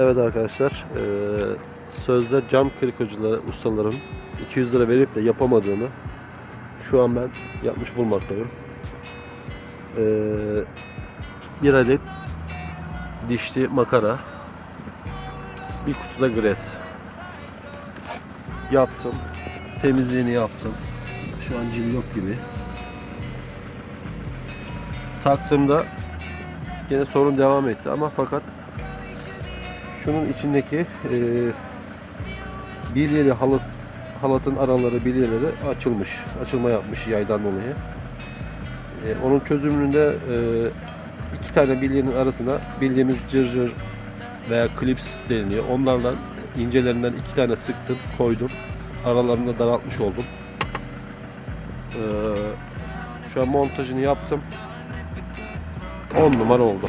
Evet arkadaşlar, eee, sözde cam kırıkıcıları ustaların 200 lira verip de yapamadığını şu an ben yapmış bulmaktayım. Eee, bir adet dişli makara, bir kutuda gres yaptım. Temizliğini yaptım. Şu an cillop gibi. Taktığımda yine sorun devam etti ama fakat şunun içindeki e, bilyeli halat halatın araları bilyeleri açılmış. Açılma yapmış yaydan dolayı. E, onun çözümünde e, iki tane bilyenin arasına bildiğimiz cırcır veya klips deniliyor. Onlardan incelerinden iki tane sıktım, koydum. Aralarını da daraltmış oldum. E, şu an montajını yaptım. 10 numara oldu.